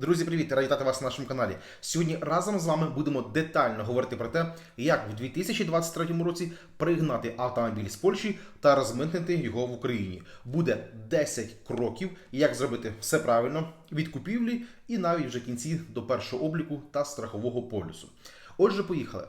Друзі, привіт! Раді вітати вас на нашому каналі. Сьогодні разом з вами будемо детально говорити про те, як в 2023 році пригнати автомобіль з Польщі та розмитнити його в Україні. Буде 10 кроків, як зробити все правильно від купівлі і навіть вже кінці до першого обліку та страхового полюсу. Отже, поїхали.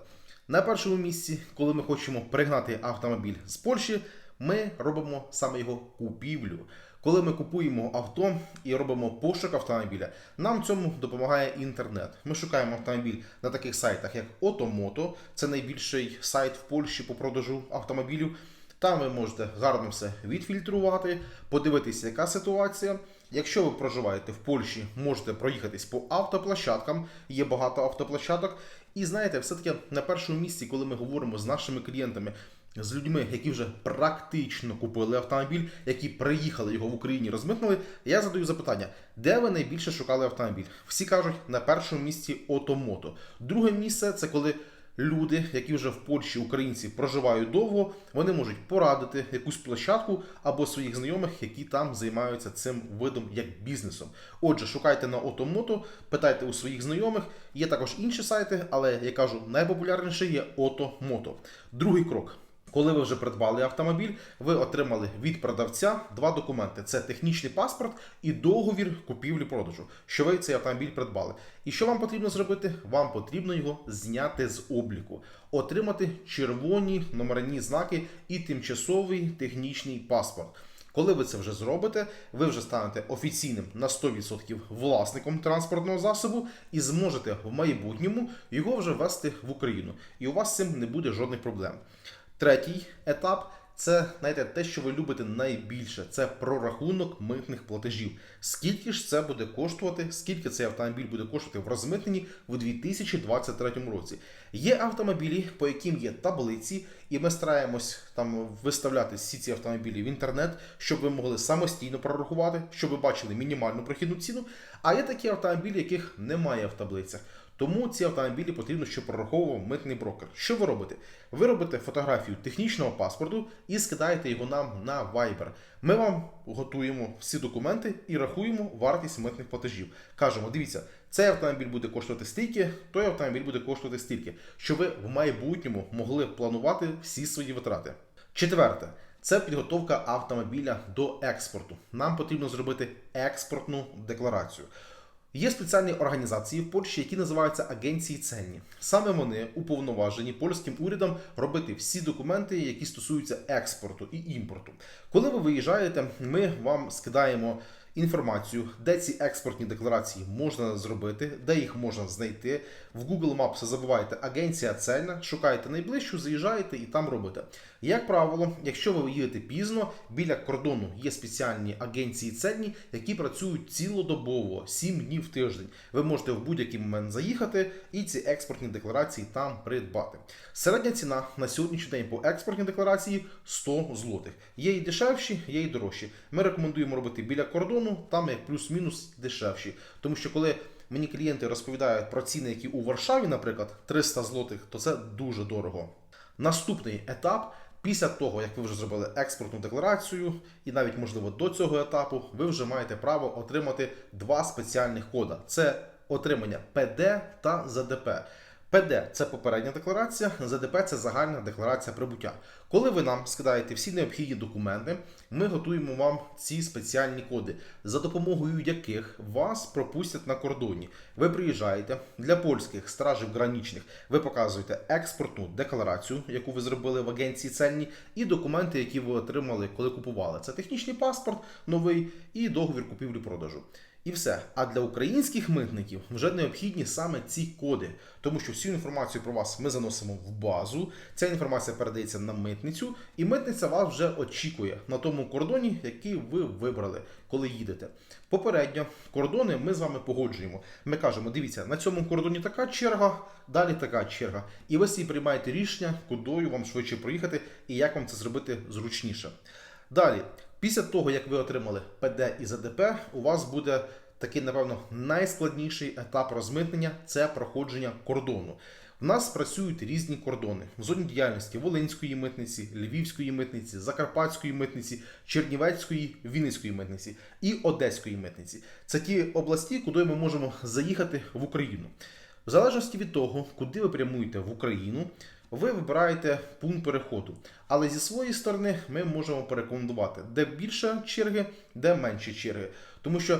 На першому місці, коли ми хочемо пригнати автомобіль з Польщі, ми робимо саме його купівлю. Коли ми купуємо авто і робимо пошук автомобіля, нам цьому допомагає інтернет. Ми шукаємо автомобіль на таких сайтах, як Ottomoto, це найбільший сайт в Польщі по продажу автомобілів. Там ви можете гарно все відфільтрувати, подивитися, яка ситуація. Якщо ви проживаєте в Польщі, можете проїхатись по автоплощадкам, є багато автоплощадок. І знаєте, все-таки на першому місці, коли ми говоримо з нашими клієнтами, з людьми, які вже практично купили автомобіль, які приїхали його в Україні, розмитнили, я задаю запитання, де ви найбільше шукали автомобіль? Всі кажуть, на першому місці Отомото. Друге місце це коли люди, які вже в Польщі, українці, проживають довго, вони можуть порадити якусь площадку або своїх знайомих, які там займаються цим видом як бізнесом. Отже, шукайте на Отомото, питайте у своїх знайомих. Є також інші сайти, але я кажу, найпопулярніший є Отомото. Другий крок. Коли ви вже придбали автомобіль, ви отримали від продавця два документи: це технічний паспорт і договір купівлі-продажу, що ви цей автомобіль придбали. І що вам потрібно зробити? Вам потрібно його зняти з обліку, отримати червоні номерні знаки і тимчасовий технічний паспорт. Коли ви це вже зробите, ви вже станете офіційним на 100% власником транспортного засобу і зможете в майбутньому його вже вести в Україну. І у вас з цим не буде жодних проблем. Третій етап це знаєте, те, що ви любите найбільше, це прорахунок митних платежів. Скільки ж це буде коштувати, скільки цей автомобіль буде коштувати в розмитненні в 2023 році. Є автомобілі, по яким є таблиці, і ми стараємось там виставляти всі ці автомобілі в інтернет, щоб ви могли самостійно прорахувати, щоб ви бачили мінімальну прохідну ціну. А є такі автомобілі, яких немає в таблицях. Тому ці автомобілі потрібно, щоб прораховував митний брокер. Що ви робите? Ви робите фотографію технічного паспорту і скидаєте його нам на Viber. Ми вам готуємо всі документи і рахуємо вартість митних платежів. Кажемо, дивіться, цей автомобіль буде коштувати стільки, той автомобіль буде коштувати стільки, щоб ви в майбутньому могли планувати всі свої витрати. Четверте. Це підготовка автомобіля до експорту. Нам потрібно зробити експортну декларацію. Є спеціальні організації в Польщі, які називаються агенції ценні. Саме вони уповноважені польським урядом робити всі документи, які стосуються експорту і імпорту. Коли ви виїжджаєте, ми вам скидаємо інформацію, де ці експортні декларації можна зробити, де їх можна знайти. В Google Maps забиваєте агенція цельна, шукаєте найближчу, заїжджаєте і там робите. Як правило, якщо ви їдете пізно, біля кордону є спеціальні агенції цельні, які працюють цілодобово, 7 днів в тиждень. Ви можете в будь-який момент заїхати і ці експортні декларації там придбати. Середня ціна на сьогоднішній день по експортній декларації 100 злотих. Є і дешевші, є і дорожчі. Ми рекомендуємо робити біля кордону, там як плюс-мінус дешевші. Тому що коли мені клієнти розповідають про ціни, які у Варшаві, наприклад, 300 злотих, то це дуже дорого. Наступний етап. Після того, як ви вже зробили експортну декларацію, і навіть можливо до цього етапу, ви вже маєте право отримати два спеціальних кода: це отримання ПД та ЗДП. ПД це попередня декларація, ЗДП це загальна декларація прибуття. Коли ви нам скидаєте всі необхідні документи, ми готуємо вам ці спеціальні коди, за допомогою яких вас пропустять на кордоні. Ви приїжджаєте для польських стражів гранічних, ви показуєте експортну декларацію, яку ви зробили в агенції цельні, і документи, які ви отримали, коли купували. Це технічний паспорт новий і договір купівлі-продажу. І все. А для українських митників вже необхідні саме ці коди, тому що всю інформацію про вас ми заносимо в базу. Ця інформація передається на митницю, і митниця вас вже очікує на тому кордоні, який ви вибрали, коли їдете. Попередньо кордони ми з вами погоджуємо. Ми кажемо, дивіться, на цьому кордоні така черга, далі така черга. І ви собі приймаєте рішення, кудою вам швидше проїхати і як вам це зробити зручніше. Далі, після того, як ви отримали ПД і ЗДП, у вас буде такий, напевно, найскладніший етап розмитнення це проходження кордону. В нас працюють різні кордони в зоні діяльності Волинської митниці, Львівської митниці, Закарпатської митниці, Чернівецької, Вінницької митниці і Одеської митниці. Це ті області, куди ми можемо заїхати в Україну. В залежності від того, куди ви прямуєте в Україну, ви вибираєте пункт переходу. Але зі своєї сторони ми можемо порекомендувати, де більше черги, де менше черги. Тому що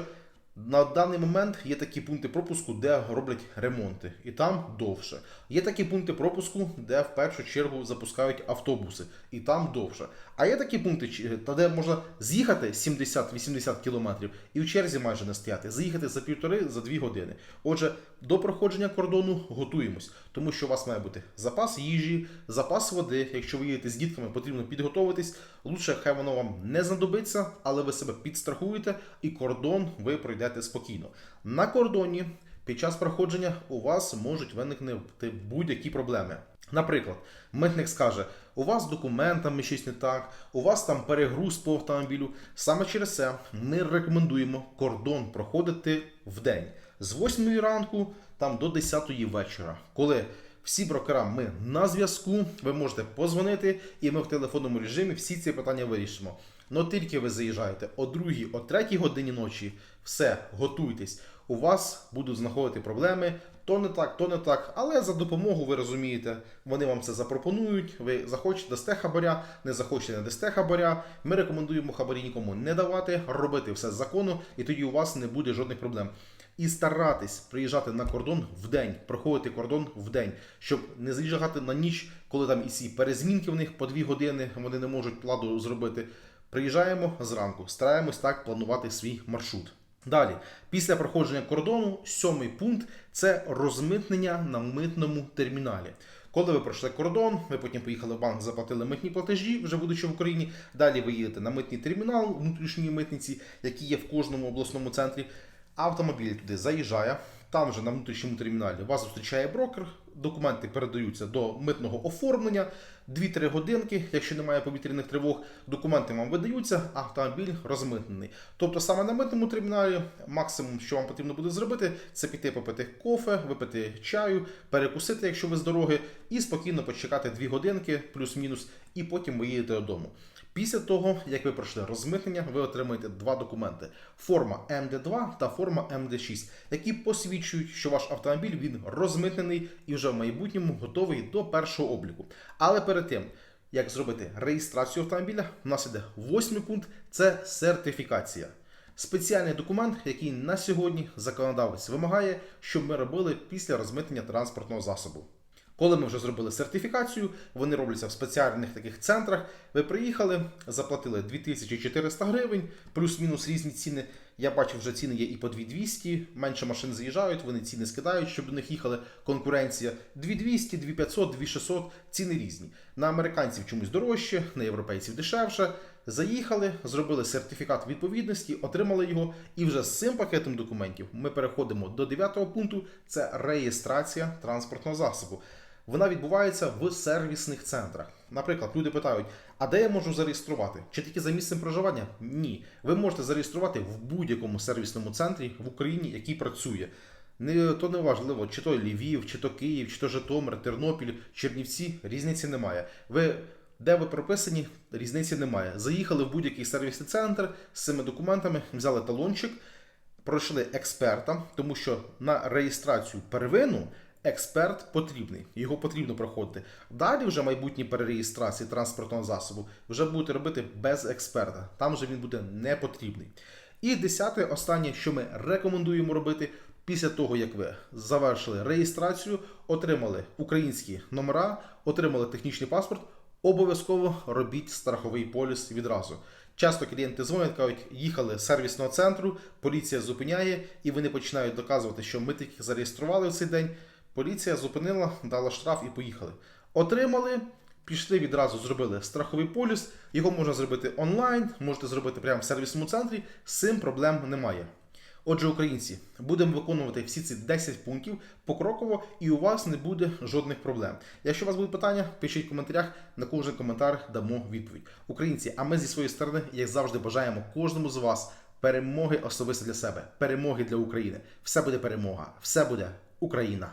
на даний момент є такі пункти пропуску, де роблять ремонти, і там довше. Є такі пункти пропуску, де в першу чергу запускають автобуси, і там довше. А є такі пункти, де можна з'їхати 70-80 кілометрів і в черзі майже не стояти, заїхати за півтори за дві години. Отже, до проходження кордону готуємось, тому що у вас має бути запас їжі, запас води. Якщо ви їдете з дітками, потрібно підготуватись. Лучше хай воно вам не знадобиться, але ви себе підстрахуєте і кордон ви пройдете спокійно. На кордоні під час проходження у вас можуть виникнути будь-які проблеми. Наприклад, митник скаже, у вас з документами щось не так, у вас там перегруз по автомобілю. Саме через це ми рекомендуємо кордон проходити в день з 8 ранку там до 10 вечора, коли всі брокера ми на зв'язку, ви можете позвонити, і ми в телефонному режимі всі ці питання вирішимо. Но тільки ви заїжджаєте о 2, о 3 годині ночі, все, готуйтесь. У вас будуть знаходити проблеми, то не так, то не так. Але за допомогу ви розумієте, вони вам це запропонують. Ви захочете дасте хабаря, не захочете не дасте хабаря. Ми рекомендуємо хабарі нікому не давати, робити все з закону, і тоді у вас не буде жодних проблем. І старатись приїжджати на кордон в день, проходити кордон в день, щоб не заїжджати на ніч, коли там і ці перезмінки в них по дві години вони не можуть ладу зробити. Приїжджаємо зранку, стараємось так планувати свій маршрут. Далі, після проходження кордону, сьомий пункт це розмитнення на митному терміналі. Коли ви пройшли кордон, ви потім поїхали в банк, заплатили митні платежі, вже будучи в Україні. Далі ви їдете на митний термінал внутрішньої митниці, який є в кожному обласному центрі. Автомобіль туди заїжджає. Там же на внутрішньому терміналі вас зустрічає брокер. Документи передаються до митного оформлення. 2-3 годинки, якщо немає повітряних тривог, документи вам видаються, а автомобіль розмитнений. Тобто саме на митному терміналі максимум, що вам потрібно буде зробити, це піти попити кофе, випити чаю, перекусити, якщо ви з дороги, і спокійно почекати 2 годинки, плюс-мінус, і потім ви їдете додому. Після того, як ви пройшли розмитнення, ви отримаєте два документи: форма МД2 та форма МД6, які посвідчують, що ваш автомобіль він розмитнений і вже в майбутньому готовий до першого обліку. Але перед тим, як зробити реєстрацію автомобіля, у нас іде восьмий пункт це сертифікація. Спеціальний документ, який на сьогодні законодавець вимагає, щоб ми робили після розмитнення транспортного засобу. Коли ми вже зробили сертифікацію, вони робляться в спеціальних таких центрах. Ви приїхали, заплатили 2400 гривень, плюс-мінус різні ціни. Я бачу, вже ціни є і по 2200, менше машин заїжджають, вони ціни скидають, щоб до них їхала конкуренція. 2200, 2500, 2600, ціни різні. На американців чомусь дорожче, на європейців дешевше. Заїхали, зробили сертифікат відповідності, отримали його, і вже з цим пакетом документів ми переходимо до 9 пункту: це реєстрація транспортного засобу. Вона відбувається в сервісних центрах. Наприклад, люди питають: а де я можу зареєструвати? Чи тільки за місцем проживання? Ні. Ви можете зареєструвати в будь-якому сервісному центрі в Україні, який працює. Не то не важливо, чи то Львів, чи то Київ, чи то Житомир, Тернопіль, Чернівці, різниці немає. Ви де ви прописані, різниці немає. Заїхали в будь-який сервісний центр з цими документами, взяли талончик, пройшли експерта, тому що на реєстрацію первину експерт потрібний, його потрібно проходити. Далі вже майбутні перереєстрації транспортного засобу вже будете робити без експерта. Там вже він буде не потрібний. І десяте, останнє, що ми рекомендуємо робити. Після того, як ви завершили реєстрацію, отримали українські номера, отримали технічний паспорт, обов'язково робіть страховий поліс відразу. Часто клієнти дзвонять, кажуть, їхали з сервісного центру, поліція зупиняє, і вони починають доказувати, що ми тільки зареєстрували в цей день. Поліція зупинила, дала штраф і поїхали. Отримали, пішли відразу, зробили страховий поліс. Його можна зробити онлайн, можете зробити прямо в сервісному центрі. З цим проблем немає. Отже, українці, будемо виконувати всі ці 10 пунктів покроково, і у вас не буде жодних проблем. Якщо у вас будуть питання, пишіть в коментарях, на кожен коментар дамо відповідь. Українці, а ми зі своєї сторони, як завжди, бажаємо кожному з вас перемоги особисто для себе, перемоги для України. Все буде перемога, все буде Україна.